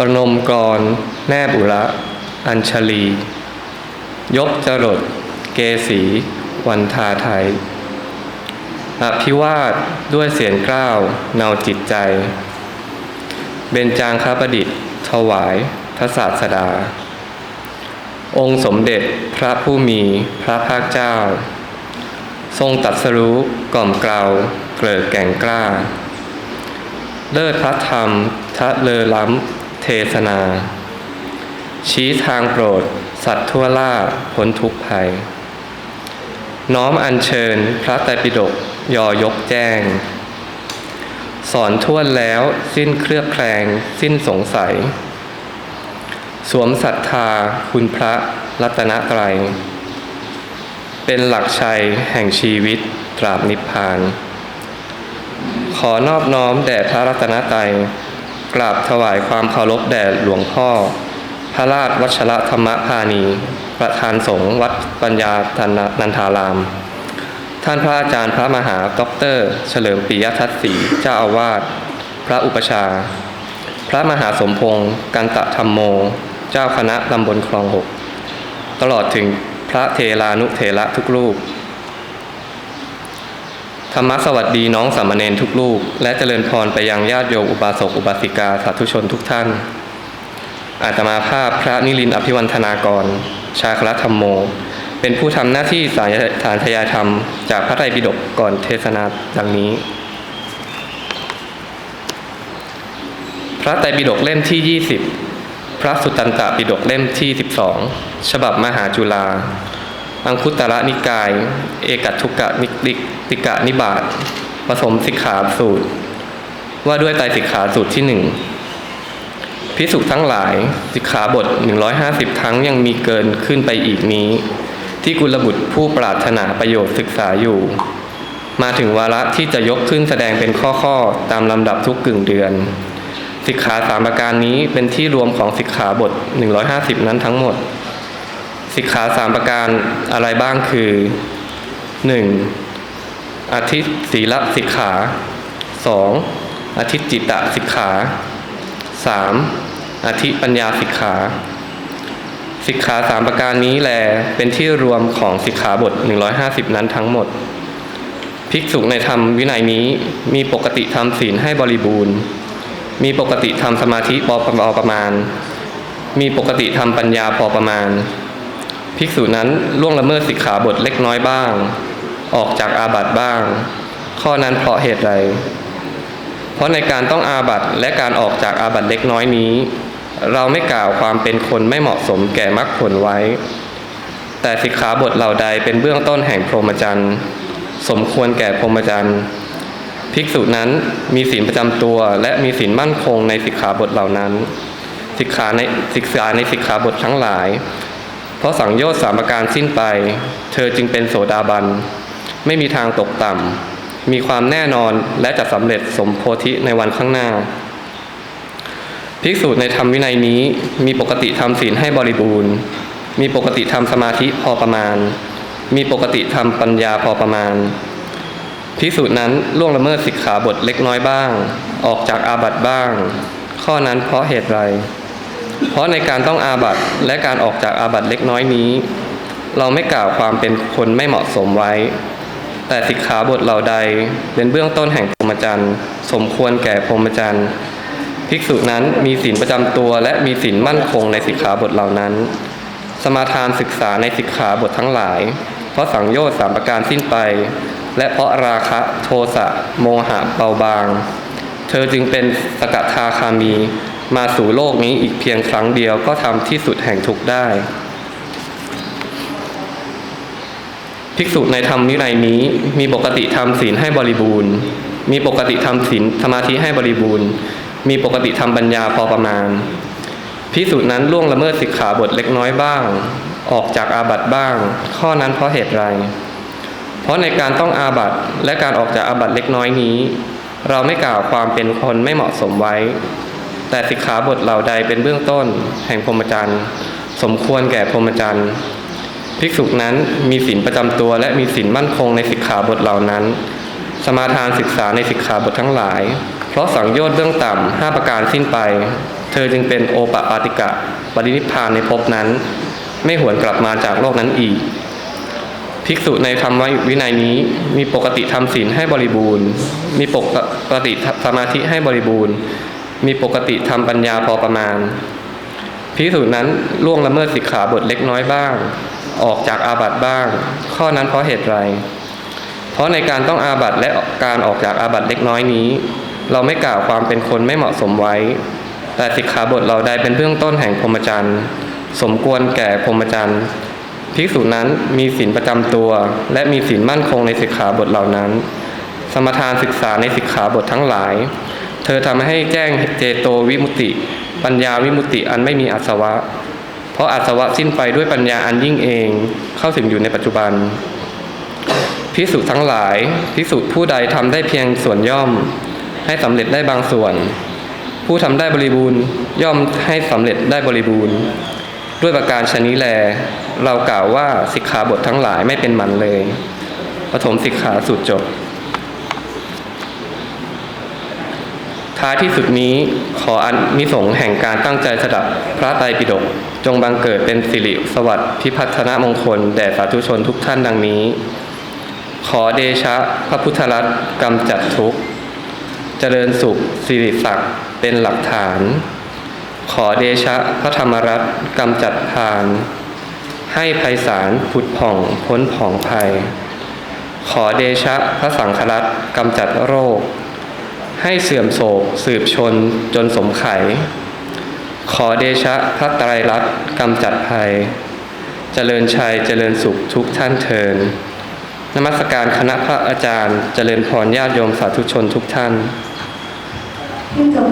ประนมกร แนบอุระ อัญชลียกจรด เกสีวันทาไทย อภิวาทด้วยเสียงกล้าวเนาจิตใจ เบญจางคประดิษฐ์ ถวาย พระศาสดา องค์สมเด็จพระผู้มีพระภาคเจ้า ทรงตัดสรู้กล่อมเกลาเกลิกแก่งกล้า เลิศพระธรรมทะเลอล้ำ เทศนา ชี้ทางโปรด สัตว์ทั่วล่าพ้นทุกภัย น้อมอัญเชิญพระไตรปิฎกยอยกแจ้ง สอนท่วนแล้วสิ้นเครือบแคลง สิ้นสงสัย สวมศรัทธาคุณพระรัตนตรัย เป็นหลักชัยแห่งชีวิตตราบนิพพาน ขอนอบน้อมแด่พระรัตนตรัย กราบถวายความเคารพแด่หลวงพ่อ พระราชวัชรธรรมพานีประธานสงฆ์วัดปัญญาธนนันทาราม ท่านพระอาจารย์พระมหาด็อกเตอร์เฉลิมปิยทัศน์ศรีเจ้าอาวาส พระอุปชา พระมหาสมพงศ์กันตะธรรมโม เจ้าคณะตำบลคลองหก ตลอดถึงพระเทรานุเทระทุกรูป รรมสวัสดีน้องสามเณรทุกรูปและเจริญพรไปยังญาติโยมอุบาสกอุบาสิกาสาธุชนทุกท่าน อาตมาภาพพระนิรินอภิวันธนากร ชาคลธรรมโม เป็นผู้ทำหน้าที่สายฐานทยายธรรม จากพระไตรปิฎกก่อนเทศนาดังนี้ พระไตรปิฎกเล่มที่ 20 พระสุตตันตปิฎกเล่มที่ 12 ฉบับมหาจุฬา อังคุตระนิกาย เอกัตทุกะนิติติกะนิบาตผสมสิกขาสูตร ว่าด้วยไตรสิกขาสูตรที่หนึ่งพิสุทั้งหลายสิกขาบท 150 ทั้งยังมีเกินขึ้นไปอีกนี้ ที่กุลบุตรผู้ปรารถนาประโยชน์ศึกษาอยู่ มาถึงวาระที่จะยกขึ้นแสดงเป็นข้อๆ ตามลำดับทุกกึ่งเดือน สิกขาสามประการนี้เป็นที่รวมของสิกขาบท 150 นั้นทั้งหมด สิกขาสามประการอะไรบ้างคือ 1. อาทิตศีลสิกขา 2. อาทิตจิตตสิกขา 3. อาทิปัญญาสิกขา สิกขาสามประการนี้แลเป็นที่รวมของสิกขาบท 150 นั้นทั้งหมด ภิกษุในธรรมวินัยนี้มีปกติทำศีลให้บริบูรณ์ มีปกติทำสมาธิพอประมาณ มีปกติทำปัญญาพอประมาณ ภิกษุนั้นล่วงละเมิดสิกขาบทเล็กน้อยบ้าง ออกจากอาบัติบ้าง ข้อนั้นเพราะเหตุใด เพราะในการต้องอาบัติและการออกจากอาบัติเล็กน้อยนี้ เราไม่กล่าวความเป็นคนไม่เหมาะสมแก่มรรคผลไว้ แต่สิกขาบทเหล่าใดเป็นเบื้องต้นแห่งพรหมจรรย์สมควรแก่พรหมจรรย์ภิกษุนั้นมีศีลประจำตัว และมีศีลมั่นคงในสิกขาบทเหล่านั้นสิกขาในศึกษาในสิกขาบททั้งหลาย เพราะสังโยชน์สามประการสิ้นไป เธอจึงเป็นโสดาบัน ไม่มีทางตกต่ำ มีความแน่นอนและจะสำเร็จสมโพธิในวันข้างหน้า ภิกษุในธรรมวินัยนี้มีปกติทำศีลให้บริบูรณ์ มีปกติทำสมาธิพอประมาณ มีปกติทำปัญญาพอประมาณ ภิกษุนั้นล่วงละเมิดสิกขาบทเล็กน้อยบ้าง ออกจากอาบัติบ้าง ข้อนั้นเพราะเหตุไร เพราะในการต้องอาบัตและการออกจากอาบัตเล็กน้อยนี้ เราไม่กล่าวความเป็นคนไม่เหมาะสมไว้ แต่สิกขาบทเหล่าใดเป็นเบื้องต้นแห่งพรหมจรรย์สมควรแก่พรหมจรรย์ภิกษุนั้นมีศีลประจำตัว และมีศีลมั่นคงในสิกขาบทเหล่านั้น สมาทานศึกษาในสิกขาบททั้งหลาย เพราะสังโยชน์สามประการสิ้นไป และเพราะราคะโทสะโมหะเบาบาง เธอจึงเป็นสกทาคามี มาสู่โลกนี้อีกเพียงครั้งเดียวก็ทำที่สุดแห่งทุกได้ ภิกษุในธรรมวินัยนี้ มีปกติทำศีลให้บริบูรณ์ มีปกติทำศีลสมาธิให้บริบูรณ์ มีปกติทำปัญญาพอประมาณ ภิกษุนั้นล่วงละเมิดสิกขาบทเล็กน้อยบ้าง ออกจากอาบัติบ้าง ข้อนั้นเพราะเหตุไร เพราะในการต้องอาบัติและการออกจากอาบัติเล็กน้อยนี้ เราไม่กล่าวความเป็นคนไม่เหมาะสมไว้ แต่สิกขาบทเหล่าใดเป็นเบื้องต้น แห่งพรหมจรรย์สมควรแก่พรหมจรรย์ภิกษุนั้นมีศีลประจำตัว และมีศีลมั่นคงในสิกขาบทเหล่านั้น สมาทานศึกษาในสิกขาบททั้งหลาย เพราะสังโยชน์เบื้องต่ำห้าประการสิ้นไป เธอจึงเป็นโอปปาติกะปรินิพพานในภพนั้น ไม่หวนกลับมาจากโลกนั้นอีก ภิกษุในธรรมวินัยนี้มีปกติทำศีลให้บริบูรณ์ มีปกติสมาธิให้บริบูรณ์ มีปกติทำปัญญาพอประมาณภิกษุนั้นล่วงละเมิดสิกขาบทเล็กน้อยบ้าง ออกจากอาบัติบ้าง ข้อนั้นเพราะเหตุไร เพราะในการต้องอาบัติและการออกจากอาบัติเล็กน้อยนี้ เราไม่กล่าวความเป็นคนไม่เหมาะสมไว้ แต่สิกขาบทเราใดเป็นเบื้องต้นแห่งพรหมจรรย์สมควรแก่พรหมจรรย์ภิกษุนั้นมีศีลประจำตัว และมีศีลมั่นคงในสิกขาบทเหล่านั้น สมทานศึกษาในสิกขาบททั้งหลาย ธอทำให้แจ้งเจโตวิมุติ ปัญญาวิมุติอันไม่มีอาสวะ เพราะอาสวะสิ้นไปด้วยปัญญาอันยิ่งเองเข้าถึงอยู่ในปัจจุบันพิสุทั้งหลายพิสุผู้ใดทำได้เพียงส่วนย่อม ให้สำเร็จได้บางส่วน ผู้ทำได้บริบูรณ์ย่อมให้สำเร็จได้บริบูรณ์ ด้วยประการชนี้แล เรากล่าวว่าสิกขาบททั้งหลายไม่เป็นมันเลยปฐมสิกขาสูตรจบ ท้ายที่สุดนี้ขออันนิสงแห่งการตั้งใจสดับพระไตรปิฎกจงบังเกิดเป็นสิริสวัสดิ์พิพัฒนมงคลแด่สาธุชนทุกท่านดังนี้ ขอเดชะพระพุทธรัตน์กำจัดทุกข์เจริญสุขสิริศักดิ์เป็นหลักฐาน ขอเดชะพระธรรมรัตน์กำจัดพาน ให้ไพศาลผุดผ่องพ้นผ่องภัย ขอเดชะพระสังฆรัตน์กำจัดโรค ให้เสื่อมโศกสืบชนจนสมไข ขอเดชะพระไตรลักษณ์กำจัดภัย เจริญชัยเจริญสุขทุกท่านเทินนมัสการคณะพระอาจารย์ เจริญพรญาติโยมสาธุชนทุกท่านที่จบ